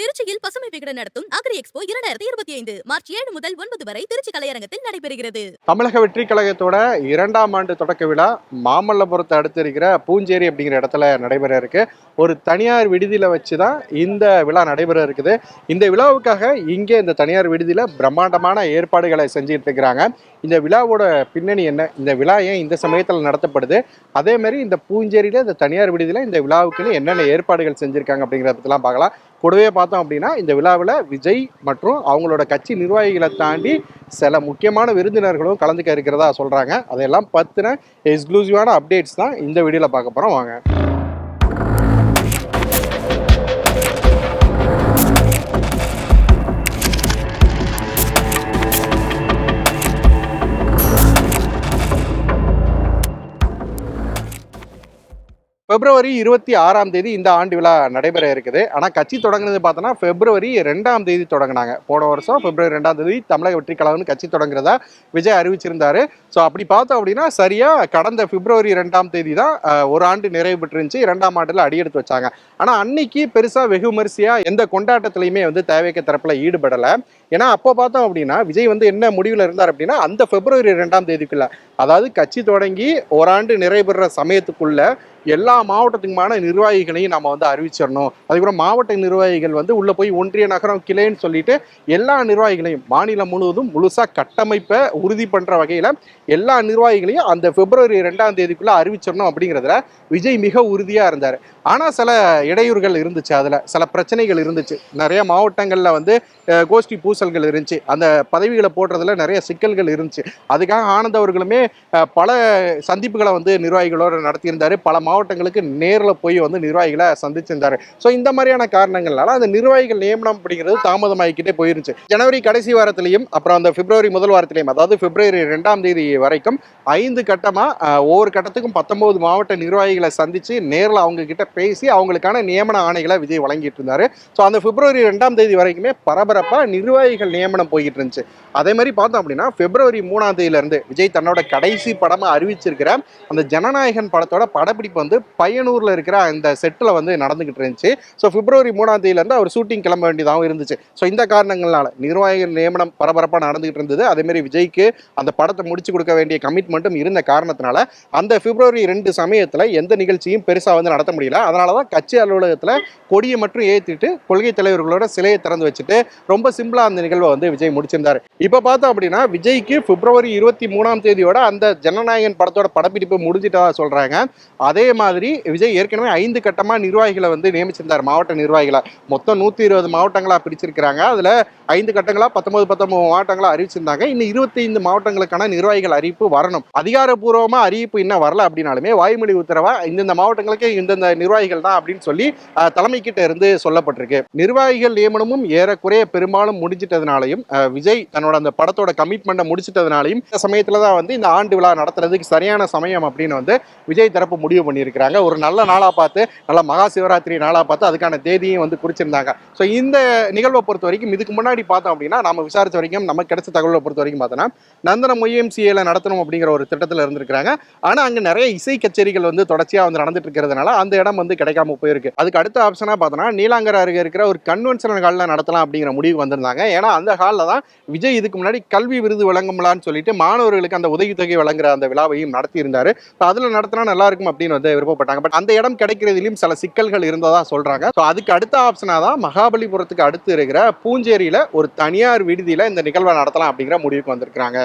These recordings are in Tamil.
திருச்சியில் பசுமை விகடன் நடத்தும் அக்ரி எக்ஸ்போ இரண்டாயிரத்தி இருபத்தி ஐந்து மார்ச் ஏழு முதல் ஒன்பது வரை திருச்சி கலையரங்கத்தில் நடைபெறுகிறது. தமிழக வெற்றி கழகத்தோட இரண்டாம் ஆண்டு தொடக்க விழா மாமல்லபுரத்தை அடுத்து இருக்கிற பூஞ்சேரி அப்படிங்கிற இடத்துல நடைபெற இருக்கு. ஒரு தனியார் விடுதியில வச்சு தான் இந்த விழா நடைபெற இருக்குது. இந்த விழாவுக்காக இங்கே இந்த தனியார் விடுதியில பிரம்மாண்டமான ஏற்பாடுகளை செஞ்சுட்டு இருக்கிறாங்க. இந்த விழாவோட பின்னணி என்ன? இந்த விழா ஏன் இந்த சமயத்தில் நடத்தப்படுது? அதே மாதிரி இந்த பூஞ்சேரியில இந்த தனியார் விடுதியில இந்த விழாவுக்குன்னு என்னென்ன ஏற்பாடுகள் செஞ்சிருக்காங்க அப்படிங்கிறதெல்லாம் பார்க்கலாம். கூடவே பார்த்தோம் அப்படின்னா இந்த விழாவில் விஜய் மற்றும் அவங்களோட கட்சி நிர்வாகிகளை தாண்டி சில முக்கியமான விருந்தினர்களும் கலந்துக்க இருக்கிறதா சொல்கிறாங்க அதையெல்லாம் பற்றின எக்ஸ்க்ளூசிவான அப்டேட்ஸ் தான் இந்த வீடியோவில் பார்க்க போகிறோம் வாங்க. பிப்ரவரி இருபத்தி ஆறாம் தேதி இந்த ஆண்டு விழா நடைபெற இருக்குது. ஆனால் கட்சி தொடங்குனது பார்த்தோன்னா பிப்ரவரி ரெண்டாம் தேதி தொடங்கினாங்க. போன வருஷம் பிப்ரவரி ரெண்டாம் தேதி தமிழக வெற்றி கழகம்னு கட்சி தொடங்குறதா விஜய் அறிவிச்சிருந்தாரு. ஸோ அப்படி பார்த்தோம் அப்படின்னா சரியாக கடந்த பிப்ரவரி ரெண்டாம் தேதி தான் ஒரு ஆண்டு நிறைவு பெற்றிருந்துச்சு. இரண்டாம் ஆண்டில் அடியெடுத்து வச்சாங்க. ஆனால் அன்னைக்கு பெருசாக வெகு விமரிசையாக எந்த கொண்டாட்டத்திலையுமே வந்து தேவைக்க தரப்பில் ஈடுபடலை. ஏன்னா அப்போ பார்த்தோம் அப்படின்னா விஜய் வந்து என்ன முடிவில் இருந்தார் அப்படின்னா அந்த பிப்ரவரி ரெண்டாம் தேதிக்குள்ள அதாவது கட்சி தொடங்கி ஓராண்டு நிறைவேற சமயத்துக்குள்ள எல்லா மாவட்டத்துக்குமான நிர்வாகிகளையும் நம்ம வந்து அறிவிச்சிடணும். அதுக்கப்புறம் மாவட்ட நிர்வாகிகள் வந்து உள்ளே போய் ஒன்றிய நகரம் கிளைன்னு சொல்லிட்டு எல்லா நிர்வாகிகளையும் மாநிலம் முழுவதும் முழுசாக கட்டமைப்பை உறுதி பண்ணுற வகையில் எல்லா நிர்வாகிகளையும் அந்த பிப்ரவரி ரெண்டாம் தேதிக்குள்ளே அறிவிச்சிடணும் அப்படிங்கிறதுல விஜய் மிக உறுதியாக இருந்தார். ஆனால் சில இடையூறுகள் இருந்துச்சு அதில். சில பிரச்சனைகள் இருந்துச்சு. நிறைய மாவட்டங்களில் வந்து கோஷ்டி பூசல்கள் இருந்துச்சு. அந்த பதவிகளை போடுறதுல நிறைய சிக்கல்கள் இருந்துச்சு. அதுக்காக ஆனந்த் அவர்களுமே பல சந்திப்புகளை வந்து நிர்வாகிகளோடு நடத்தியிருந்தார். பல மாவட்டங்களுக்கு நேரில் போய் வந்து நிர்வாகிகளை சந்திச்சிருந்தார். ஸோ இந்த மாதிரியான காரணங்கள்னால அந்த நிர்வாகிகள் நியமனம் அப்படிங்கிறது தாமதமாகிக்கிட்டே போயிருந்துச்சு ஜனவரி கடைசி வாரத்திலையும் அப்புறம் அந்த பிப்ரவரி முதல் வாரத்திலையும் அதாவது பிப்ரவரி ரெண்டாம் தேதி வரைக்கும் ஐந்து கட்டமாக ஒவ்வொரு கட்டத்துக்கும் பத்தொன்பது மாவட்ட நிர்வாகிகளை சந்தித்து நேரில் அவங்க கிட்ட பேசி அவங்களுக்கான நியமன ஆணைகளை விஜய் வழங்கிட்டு இருந்தார். ஸோ அந்த பிப்ரவரி ரெண்டாம் தேதி வரைக்குமே பரபரப்பாக நிர்வாகிகள் நியமனம் போய்கிட்டு இருந்துச்சு. அதே மாதிரி பார்த்தோம் அப்படின்னா பிப்ரவரி மூணாம் தேதியிலேருந்து விஜய் தன்னோட கடைசி படமாக அறிவிச்சிருக்கிற அந்த ஜனநாயகன் படத்தோட படப்பிடிப்பு வந்து பையனூரில் இருக்கிற அந்த செட்டில் வந்து நடந்துகிட்டு இருந்துச்சு. ஸோ பிப்ரவரி மூணாம் தேதியிலேருந்து அவர் ஷூட்டிங் கிளம்ப வேண்டியதாகவும் இருந்துச்சு. ஸோ இந்த காரணங்களால நிர்வாகிகள் நியமனம் பரபரப்பாக நடந்துகிட்டு இருந்தது. அதேமாரி விஜய்க்கு அந்த படத்தை முடிச்சு கொடுக்க வேண்டிய கமிட்மெண்ட்டும் இருந்த காரணத்தினால அந்த பிப்ரவரி ரெண்டு சமயத்தில் எந்த நிகழ்ச்சியும் பெருசாக வந்து நடத்த முடியல. அதனால தான் கட்சி அலுவலகத்தில் கொடியை மட்டும் ஏற்றிட்டு கொள்கை தலைவர்களோட சிலையை திறந்து வச்சுட்டு ரொம்ப சிம்பிளாக அந்த நிகழ்வை வந்து விஜய் முடிச்சிருந்தார். இப்போ பார்த்தோம் அப்படின்னா விஜய்க்கு பிப்ரவரி இருபத்தி மூணாம் தேதியோட அந்த ஜனநாயகன் படத்தோட படப்பிடிப்பு முடிஞ்சிட்டதா சொல்கிறாங்க அதே மாதிரி விஜய் ஏற்கனவே ஐந்து கட்டமாக நிர்வாகிகளை வந்து நியமிச்சிருந்தார் மாவட்ட நிர்வாகிகளை. மொத்தம் நூற்றி இருபது மாவட்டங்களாக பிரிச்சிருக்கிறாங்க. அதில் ஐந்து கட்டங்களா பத்தொன்பது பத்தொன்பது மாவட்டங்களாக அறிவிச்சிருந்தாங்க. இன்னும் இருபத்தி ஐந்து மாவட்டங்களுக்கான நிர்வாகிகள் அறிவிப்பு வரணும். அதிகாரப்பூர்வமாக அறிவிப்பு இன்னும் வரல அப்படின்னாலுமே வாய்மொழி உத்தரவா இந்தந்த மாவட்டங்களுக்கு இந்தந்த நிர்வாகிகள் தான் அப்படின்னு சொல்லி தலைமைக்கிட்ட தலைமை கிட்ட இருந்து சொல்லப்பட்டிருக்கு. நிர்வாகிகள் நியமனமும் ஏறக்குறைய பெரும்பாலும் முடிஞ்சிட்டதுனாலையும் விஜய் தன்னோட அந்த படத்தோட கமிட்மெண்ட்டை முடிச்சிட்டதுனாலையும் இந்த சமயத்தில் தான் வந்து இந்த ஆண்டு விழா நடத்துறதுக்கு சரியான சமயம் அப்படின்னு வந்து விஜய் தரப்பு முடிவு பண்ணி பண்ணியிருக்கிறாங்க. ஒரு நல்ல நாளாக பார்த்து நல்ல மகா சிவராத்திரி நாளாக பார்த்து அதுக்கான தேதியும் வந்து குறிச்சிருந்தாங்க. ஸோ இந்த நிகழ்வை பொறுத்த வரைக்கும் இதுக்கு முன்னாடி பார்த்தோம் அப்படின்னா நம்ம விசாரித்த வரைக்கும் நமக்கு கிடைச்ச தகவலை பொறுத்த வரைக்கும் பார்த்தோன்னா நந்தனம் ஒய்எம்சிஏல நடத்தணும் அப்படிங்கிற ஒரு திட்டத்தில் இருந்திருக்கிறாங்க. ஆனால் அங்கே நிறைய இசை கச்சேரிகள் வந்து தொடர்ச்சியாக வந்து நடந்துட்டு இருக்கிறதுனால அந்த இடம் வந்து கிடைக்காம போயிருக்கு. அதுக்கு அடுத்த ஆப்ஷனாக பார்த்தோன்னா நீலாங்கரை அருகே இருக்கிற ஒரு கன்வென்ஷனல் ஹாலில் நடத்தலாம் அப்படிங்கிற முடிவு வந்திருந்தாங்க. ஏன்னா அந்த ஹாலில் தான் விஜய் இதுக்கு முன்னாடி கல்வி விருது வழங்கும்லான்னு சொல்லிட்டு மாணவர்களுக்கு அந்த உதவித்தொகை வழங்குற அந்த விழாவையும் நடத்தியிருந்தார். ஸோ அதில் நடத்தினா நல்லா இருக்கும் அப்படின்னு வந்து விருப்பப்பட்டாங்க. பட் அந்த இடம் கிடைக்கிறதுலையும் சில சிக்கல்கள் இருந்ததா சொல்றாங்க. ஸோ அதுக்கு அடுத்த ஆப்ஷனாக தான் மகாபலிபுரத்துக்கு அடுத்து இருக்கிற பூஞ்சேரியில ஒரு தனியார் விடுதியில இந்த நிகழ்வை நடத்தலாம் அப்படிங்கிற முடிவுக்கு வந்திருக்கிறாங்க.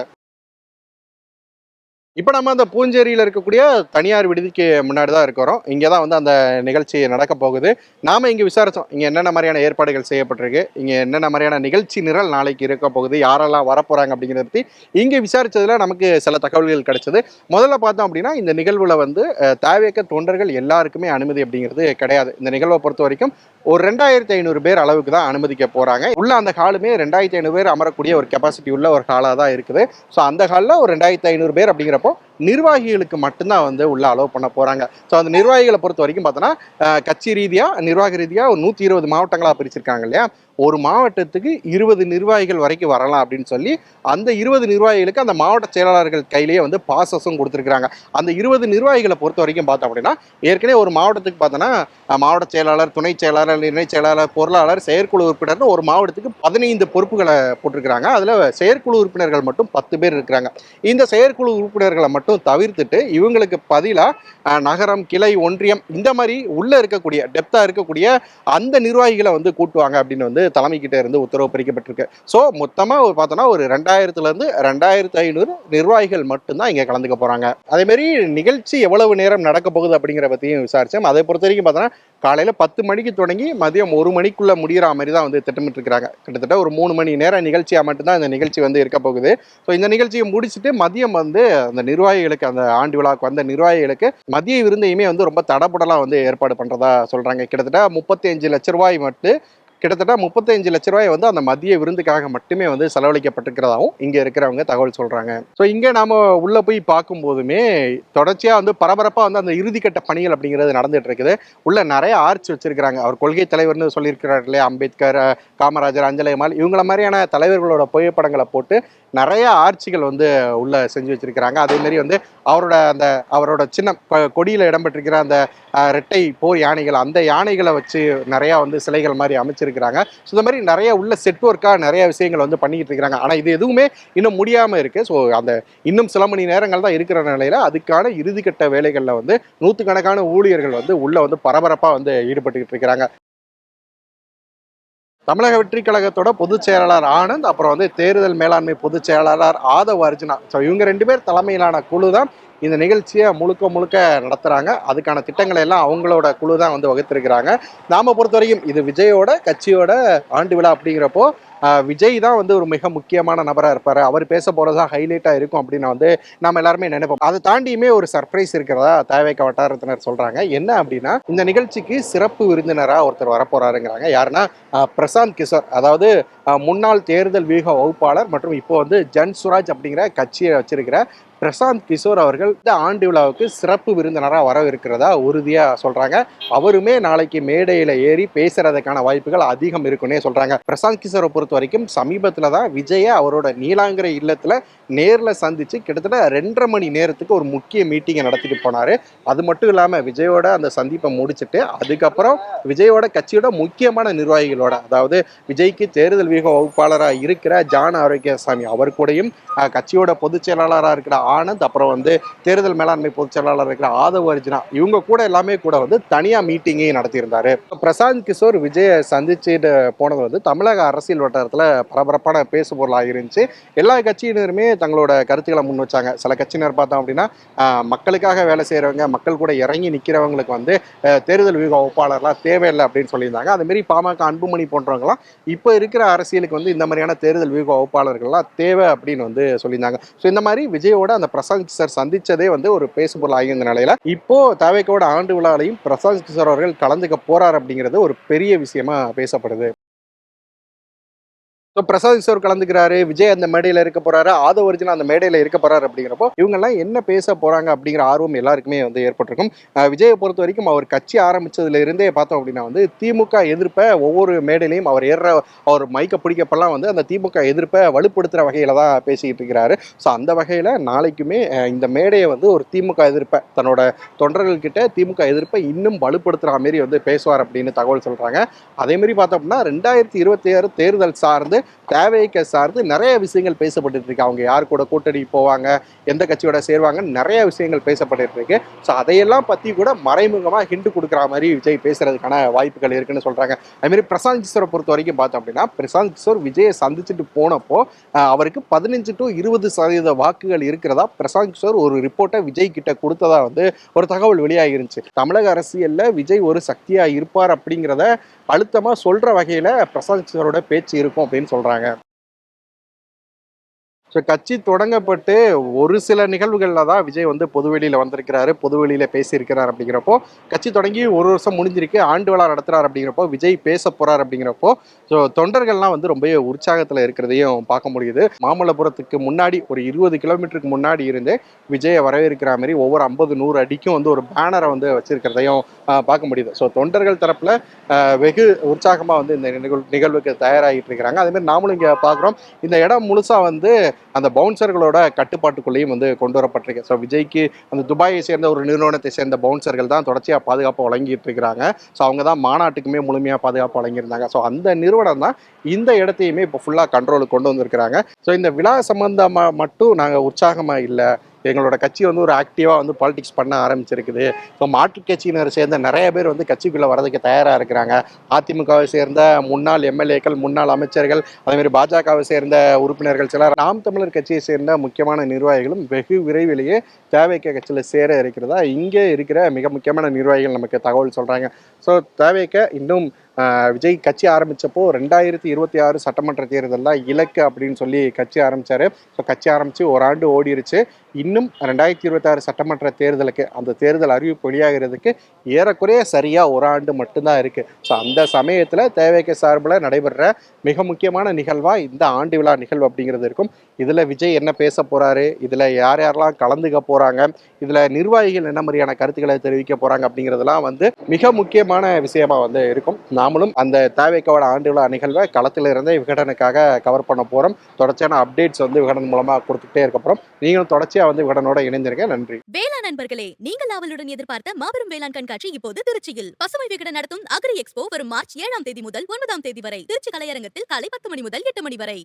இப்போ நம்ம அந்த பூஞ்சேரியில் இருக்கக்கூடிய தனியார் விடுதிக்கு முன்னாடி தான் இருக்கிறோம். இங்கே தான் வந்து அந்த நிகழ்ச்சி நடக்க போகுது. நாம் இங்கே விசாரித்தோம் இங்கே என்னென்ன மாதிரியான ஏற்பாடுகள் செய்யப்பட்டிருக்கு? இங்கே என்னென்ன மாதிரியான நிகழ்ச்சி நிரல் நாளைக்கு இருக்க போகுது? யாரெல்லாம் வரப்போகிறாங்க அப்படிங்கிறத பற்றி இங்கே விசாரித்ததில் நமக்கு சில தகவல்கள் கிடைச்சது. முதல்ல பார்த்தோம் அப்படின்னா இந்த நிகழ்வில் வந்து தேவையக்க தொண்டர்கள் எல்லாருக்குமே அனுமதி அப்படிங்கிறது கிடையாது. இந்த நிகழ்வை பொறுத்த வரைக்கும் ஒரு ரெண்டாயிரத்தி ஐநூறு பேர் அளவுக்கு தான் அனுமதிக்க போகிறாங்க உள்ள அந்த ஹாலுமே ரெண்டாயிரத்தி ஐநூறு பேர் அமரக்கூடிய ஒரு கெப்பாசிட்டி உள்ள ஒரு ஹாலாக தான் இருக்குது. ஸோ அந்த ஹாலில் ஒரு ரெண்டாயிரத்தி ஐநூறு பேர் அப்படிங்கிற அப்படிங்கிறப்போ நிர்வாகிகளுக்கு மட்டும்தான் வந்து உள்ள அலோவ் பண்ண போகிறாங்க ஸோ அந்த நிர்வாகிகளை பொறுத்த வரைக்கும் பார்த்தோன்னா கட்சி ரீதியாக நிர்வாக ரீதியாக ஒரு நூற்றி இருபது மாவட்டங்களாக பிரிச்சிருக்காங்க இல்லையா? ஒரு மாவட்டத்துக்கு இருபது நிர்வாகிகள் வரைக்கும் வரலாம் அப்படின்னு சொல்லி அந்த இருபது நிர்வாகிகளுக்கு அந்த மாவட்ட செயலாளர்கள் கையிலேயே வந்து பாசஸும் கொடுத்துருக்குறாங்க. அந்த இருபது நிர்வாகிகளை பொறுத்த வரைக்கும் பார்த்தோம் அப்படின்னா ஏற்கனவே ஒரு மாவட்டத்துக்கு பார்த்தோன்னா மாவட்ட செயலாளர் துணை செயலாளர் இணை செயலாளர் பொருளாளர் செயற்குழு உறுப்பினர்னு ஒரு மாவட்டத்துக்கு பதினைந்து பொறுப்புகளை போட்டிருக்கிறாங்க. அதில் செயற்குழு உறுப்பினர்கள் மட்டும் பத்து பேர் இருக்கிறாங்க. இந்த செயற்குழு உறுப்பினர்களை மட்டும் தவிர்த்துட்டு இவங்களுக்கு பதிலாக நகரம் கிளை ஒன்றியம் இந்த மாதிரி உள்ளே இருக்கக்கூடிய டெப்த்தாக இருக்கக்கூடிய அந்த நிர்வாகிகளை வந்து கூட்டுவாங்க அப்படின்னு வந்து தலைமைக்கிட்ட இருந்து உத்தரவு பிரிக்கப்பட்டிருக்கு ஸோ மொத்தமாக ஒரு பார்த்தோன்னா ஒரு ரெண்டாயிரத்துலேருந்து ரெண்டாயிரத்து ஐநூறு நிர்வாகிகள் மட்டும்தான் இங்கே கலந்துக்க போகிறாங்க அதேமாரி நிகழ்ச்சி எவ்வளவு நேரம் நடக்க போகுது அப்படிங்கிற பற்றியும் விசாரிச்சோம். அதை பொறுத்த வரைக்கும் பார்த்தோன்னா காலையில் பத்து மணிக்கு தொடங்கி மதியம் ஒரு மணிக்குள்ள முடிகிற மாதிரி தான் வந்து திட்டமிட்டிருக்கிறாங்க. கிட்டத்தட்ட ஒரு மூணு மணி நேரம் நிகழ்ச்சியாக மட்டும்தான் இந்த நிகழ்ச்சி வந்து இருக்க போகுது. ஸோ இந்த நிகழ்ச்சியை முடிச்சுட்டு மதியம் வந்து அந்த நிர்வாகிகளுக்கு அந்த ஆண்டு விழாவுக்கு வந்த நிர்வாகிகளுக்கு மதிய விருந்தையுமே வந்து ரொம்ப தடபுடலாக வந்து ஏற்பாடு பண்ணுறதா சொல்கிறாங்க கிட்டத்தட்ட முப்பத்தி அஞ்சு லட்ச ரூபாய் மட்டும் கிட்டத்தட்ட முப்பத்தஞ்சு லட்ச ரூபாய் வந்து அந்த மதிய விருந்துக்காக மட்டுமே வந்து செலவழிக்கப்பட்டிருக்கிறதாகவும் இங்கே இருக்கிறவங்க தகவல் சொல்கிறாங்க ஸோ இங்கே நாம் உள்ளே போய் பார்க்கும்போதுமே தொடர்ச்சியாக வந்து பரபரப்பாக வந்து அந்த இறுதிக்கட்ட பணிகள் அப்படிங்கிறது நடந்துட்டு இருக்குது உள்ள நிறைய ஆர்ச் வச்சிருக்கிறாங்க. அவர் கொள்கை தலைவர்னு சொல்லியிருக்கிறார் இல்லையா? அம்பேத்கர் காமராஜர் அஞ்சலி இவங்கள மாதிரியான தலைவர்களோட புகைப்படங்களை போட்டு நிறைய ஆட்சிகள் வந்து உள்ள செஞ்சு வச்சிருக்கிறாங்க. அதே மாதிரி வந்து அவரோட அந்த அவரோட சின்ன கொடியில் கொடியில இடம்பெற்றிருக்கிற அந்த ரெட்டை போர் யானைகள் அந்த யானைகளை வச்சு நிறைய வந்து சிலைகள் மாதிரி அமைச்சிருக்கிறாங்க. ஸோ இந்த மாதிரி நிறைய உள்ள செட் ஒர்க்காக நிறைய விஷயங்கள் வந்து பண்ணிக்கிட்டு இருக்கிறாங்க ஆனால் இது எதுவுமே இன்னும் முடியாமல் இருக்குது ஸோ அந்த இன்னும் சில மணி நேரங்கள் தான் இருக்கிற நிலையில் அதுக்கான இறுதிக்கட்ட வேலைகளில் வந்து நூற்றுக்கணக்கான ஊழியர்கள் வந்து உள்ள வந்து பரபரப்பாக வந்து ஈடுபட்டுக்கிட்டு இருக்கிறாங்க. தமிழக வெற்றி கழகத்தோட பொதுச் செயலாளர் ஆனந்த் அப்புறம் வந்து தேர்தல் மேலாண்மை பொதுச் செயலாளர் ஆதவ் அர்ஜுனா. ஸோ இவங்க ரெண்டு பேர் தலைமையிலான குழு தான் இந்த நிகழ்ச்சியை முழுக்க முழுக்க நடத்துகிறாங்க அதுக்கான திட்டங்களை எல்லாம் அவங்களோட குழு தான் வந்து வகுத்திருக்கிறாங்க. நாம பொறுத்த வரைக்கும் இது விஜயோட கட்சியோட ஆண்டு விழா அப்படிங்கிறப்போ விஜய் தான் வந்து ஒரு மிக முக்கியமான நபராக இருப்பார். அவர் பேச போகிறதா ஹைலைட்டாக இருக்கும் அப்படின்னு வந்து நம்ம எல்லாருமே நினைப்போம். அதை தாண்டியுமே ஒரு சர்ப்ரைஸ் இருக்கிறதா தேவைக்க வட்டாரத்தினர் சொல்கிறாங்க என்ன அப்படின்னா இந்த நிகழ்ச்சிக்கு சிறப்பு விருந்தினராக ஒருத்தர் வரப்போறாருங்கிறாங்க. யாருன்னா பிரசாந்த் கிஷோர். அதாவது முன்னாள் தேர்தல் வியூக வகுப்பாளர் மற்றும் இப்போ வந்து ஜன் சுராஜ் அப்படிங்கிற கட்சியை வச்சிருக்கிற பிரசாந்த் கிஷோர் அவர்கள் இந்த ஆண்டு விழாவுக்கு சிறப்பு விருந்தினராக வரவிருக்கிறதா உறுதியாக சொல்கிறாங்க அவருமே நாளைக்கு மேடையில் ஏறி பேசுறதுக்கான வாய்ப்புகள் அதிகம் இருக்குன்னே சொல்கிறாங்க பிரசாந்த் கிஷோரை பொறுத்த வரைக்கும் சமீபத்தில் தான் விஜயை அவரோட நீலாங்கரை இல்லத்தில் நேரில் சந்தித்து கிட்டத்தட்ட ரெண்டரை மணி நேரத்துக்கு ஒரு முக்கிய மீட்டிங்கை நடத்திட்டு போனார். அது மட்டும் இல்லாமல் விஜயோட அந்த சந்திப்பை முடிச்சுட்டு அதுக்கப்புறம் விஜயோட கட்சியோட முக்கியமான நிர்வாகிகளோட அதாவது விஜய்க்கு தேர்தல் வியூக வகுப்பாளராக இருக்கிற ஜான் ஆரோக்கியசாமி அவர் கூடயும் கட்சியோட பொதுச் செயலாளராக இருக்கிற ஆனந்த் அப்புறம் வந்து தேர்தல் மேலாண்மை பொதுச் செயலாளர் இருக்கிற ஆதவ் அர்ஜுனா இவங்க கூட எல்லாமே கூட வந்து தனியாக மீட்டிங்கையும் நடத்தியிருந்தார். பிரசாந்த் கிஷோர் விஜயை சந்திச்சுட்டு போனது வந்து தமிழக அரசியல் வட்டாரத்தில் பரபரப்பான பேசு பொருளாக இருந்துச்சு. எல்லா கட்சியினருமே தங்களோட கருத்துக்களை முன் வச்சாங்க. சில கட்சியினர் பார்த்தோம் அப்படின்னா மக்களுக்காக வேலை செய்கிறவங்க மக்கள் கூட இறங்கி நிற்கிறவங்களுக்கு வந்து தேர்தல் வியூக ஒப்பாளர்லாம் தேவையில்லை அப்படின்னு சொல்லியிருந்தாங்க. அதுமாரி பாமக அன்புமணி போன்றவங்களாம் இப்போ இருக்கிற அரசியலுக்கு வந்து இந்த மாதிரியான தேர்தல் வியூக வகுப்பாளர்கள்லாம் தேவை அப்படின்னு வந்து சொல்லியிருந்தாங்க. ஸோ இந்த மாதிரி விஜயோட அந்த பிரசாந்த் சார் சந்திச்சதே வந்து ஒரு பேசுபொருள் ஆகியிருந்த நிலையில இப்போ தவேக்கோட ஆண்டு விழாலையும் பிரசாந்த் கிஷோர் அவர்கள் கலந்துக்க போறார் அப்படிங்கிறது ஒரு பெரிய விஷயமா பேசப்படுது. ஸோ பிரசாத் கிஷோர் கலந்துக்கிறாரு விஜய் அந்த மேடையில் இருக்க போறாரு ஆதவ ஒரிஜினல் அந்த மேடையில் இருக்க போறாரு அப்படிங்கிறப்போ இவங்கெல்லாம் என்ன பேச போறாங்க அப்படிங்கிற ஆர்வம் எல்லாருக்குமே வந்து ஏற்பட்டிருக்கும். விஜயை பொறுத்த வரைக்கும் அவர் கட்சி ஆரம்பிச்சதுல இருந்தே பார்த்தோம் அப்படின்னா வந்து திமுக எதிர்ப்பை ஒவ்வொரு மேடையிலையும் அவர் ஏற அவர் மைக்க பிடிக்கப்பெல்லாம் வந்து அந்த திமுக எதிர்ப்பை வலுப்படுத்துகிற வகையில தான் பேசிக்கிட்டு இருக்கிறாரு. ஸோ அந்த வகையில் நாளைக்குமே இந்த மேடையை வந்து ஒரு திமுக எதிர்ப்பை தன்னோட தொண்டர்கள்கிட்ட திமுக எதிர்ப்பை இன்னும் வலுப்படுத்துகிற மாதிரி வந்து பேசுவார் அப்படின்னு தகவல் சொல்கிறாங்க அதே மாதிரி பார்த்தோம் அப்படின்னா ரெண்டாயிரத்தி இருபத்தி ஆறு தேர்தல் சார்ந்து தேவைக்க சார்ந்து நிறைய விஷயங்கள் பேசப்பட்டு இருக்கு அவங்க யார் கூட கூட்டணி போவாங்க எந்த கட்சியோட சேருவாங்கன்னு நிறைய விஷயங்கள் பேசப்பட்டு இருக்கு ஸோ அதையெல்லாம் பத்தி கூட மறைமுகமாக ஹிண்டு கொடுக்குற மாதிரி விஜய் பேசுறதுக்கான வாய்ப்புகள் இருக்குன்னு சொல்றாங்க. அதே மாதிரி பிரசாந்த் கிஷோரை பொறுத்த வரைக்கும் பார்த்தோம் அப்படின்னா பிரசாந்த் கிஷோர் விஜயை சந்திச்சுட்டு போனப்போ அவருக்கு பதினஞ்சு டு இருபது சதவீத வாக்குகள் இருக்கிறதா பிரசாந்த் கிஷோர் ஒரு ரிப்போர்ட்டை விஜய் கிட்ட கொடுத்ததா வந்து ஒரு தகவல் வெளியாகி இருந்துச்சு தமிழக அரசியல்ல விஜய் ஒரு சக்தியா இருப்பார் அப்படிங்கிறத அழுத்தமாக சொல்கிற வகையில் பிரசாந்த் கிஷோரோட பேச்சு இருக்கும் அப்படின்னு சொல்கிறாங்க ஸோ கட்சி தொடங்கப்பட்டு ஒரு சில நிகழ்வுகளில் தான் விஜய் வந்து பொதுவெளியில் வந்திருக்கிறாரு பொதுவெளியில் பேசியிருக்கிறார் அப்படிங்கிறப்போ கட்சி தொடங்கி ஒரு வருஷம் முடிஞ்சிருக்கு ஆண்டு விழா நடத்துகிறார் அப்படிங்கிறப்போ விஜய் பேச போகிறார் அப்படிங்கிறப்போ ஸோ தொண்டர்கள்லாம் வந்து ரொம்ப உற்சாகத்தில் இருக்கிறதையும் பார்க்க முடியுது. மாமல்லபுரத்துக்கு முன்னாடி ஒரு இருபது கிலோமீட்டருக்கு முன்னாடி இருந்து விஜயை வரவேற்கிற மாதிரி ஒவ்வொரு ஐம்பது நூறு அடிக்கும் வந்து ஒரு பேனரை வந்து வச்சிருக்கிறதையும் பார்க்க முடியுது. ஸோ தொண்டர்கள் தரப்பில் வெகு உற்சாகமாக வந்து இந்த நிகழ் நிகழ்வுக்கு தயாராகிட்டு இருக்கிறாங்க. அதேமாதிரி நாமளும் இங்கே பார்க்குறோம். இந்த இடம் முழுசாக வந்து அந்த பவுன்சர்களோட கட்டுப்பாட்டுக்குள்ளேயும் வந்து கொண்டு வரப்பட்டிருக்கு. ஸோ விஜய்க்கு அந்த துபாயை சேர்ந்த ஒரு நிறுவனத்தை சேர்ந்த பவுன்சர்கள் தான் தொடர்ச்சியாக பாதுகாப்பு வழங்கிட்டு இருக்கிறாங்க. ஸோ அவங்க தான் மாநாட்டுக்குமே முழுமையாக பாதுகாப்பு வழங்கியிருந்தாங்க. ஸோ அந்த நிறுவனம் தான் இந்த இடத்தையுமே இப்போ ஃபுல்லாக கண்ட்ரோலுக்கு கொண்டு வந்திருக்கிறாங்க. ஸோ இந்த விழா சம்பந்தமாக மட்டும் நாங்கள் உற்சாகமாக இல்லை. எங்களோட கட்சி வந்து ஒரு ஆக்டிவாக வந்து பாலிடிக்ஸ் பண்ண ஆரம்பிச்சிருக்குது. இப்போ மாற்றுக் கட்சியினர் சேர்ந்த நிறைய பேர் வந்து கட்சிக்குள்ளே வரதுக்கு தயாராக இருக்கிறாங்க. அதிமுகவை சேர்ந்த முன்னாள் எம்எல்ஏக்கள் முன்னாள் அமைச்சர்கள் அதேமாதிரி பாஜகவை சேர்ந்த உறுப்பினர்கள் சிலர் நாம் தமிழர் கட்சியை சேர்ந்த முக்கியமான நிர்வாகிகளும் வெகு விரைவிலேயே தேவைக்க கட்சியில் சேர இருக்கிறதா இங்கே இருக்கிற மிக முக்கியமான நிர்வாகிகள் நமக்கு தகவல் சொல்கிறாங்க ஸோ தேவைக்க இன்னும் விஜய் கட்சி ஆரம்பித்தப்போ ரெண்டாயிரத்தி இருபத்தி ஆறு சட்டமன்ற தேர்தல் தான் இலக்கு அப்படின்னு சொல்லி கட்சி ஆரம்பித்தார் ஸோ கட்சி ஆரம்பித்து ஒரு ஆண்டு ஓடிருச்சு. இன்னும் ரெண்டாயிரத்தி இருபத்தாறு சட்டமன்ற தேர்தலுக்கு அந்த தேர்தல் அறிவிப்பு வெளியாகிறதுக்கு ஏறக்குறைய சரியாக ஒரு ஆண்டு மட்டும்தான் இருக்குது ஸோ அந்த சமயத்தில் தேவைக்க சார்பில் நடைபெற மிக முக்கியமான நிகழ்வாக இந்த ஆண்டு விழா நிகழ்வு அப்படிங்கிறது இருக்கும். இதில் விஜய் என்ன பேச போகிறாரு இதில் யார் யாரெல்லாம் கலந்துக்க போகிறாங்க இதில் நிர்வாகிகள் என்ன மாதிரியான கருத்துக்களை தெரிவிக்க போகிறாங்க அப்படிங்கிறதெல்லாம் வந்து மிக முக்கியமான விஷயமா வந்து இருக்கும். நாமளும் அந்த தேவைக்கோட ஆண்டு விழா நிகழ்வை களத்தில் இருந்தே விகடனுக்காக கவர் பண்ண போகிறோம் தொடர்ச்சியான அப்டேட்ஸ் வந்து விகடன் மூலமாக கொடுத்துட்டே இருக்கப்புறம் நீங்களும் தொடர்ச்சியாக வந்து விகடனோட இணைந்திருங்க. நன்றி. வேளாண் நண்பர்களே நீங்கள் அவளுடன் எதிர்பார்த்த மாபெரும் வேளாண் கண்காட்சி இப்போது திருச்சியில். பசுமை விகடன் நடத்தும் அக்ரி எக்ஸ்போ வரும் மார்ச் ஏழாம் தேதி முதல் ஒன்பதாம் தேதி வரை. திருச்சி கலையரங்கத்தில் காலை பத்து மணி முதல் எட்டு மணி வரை.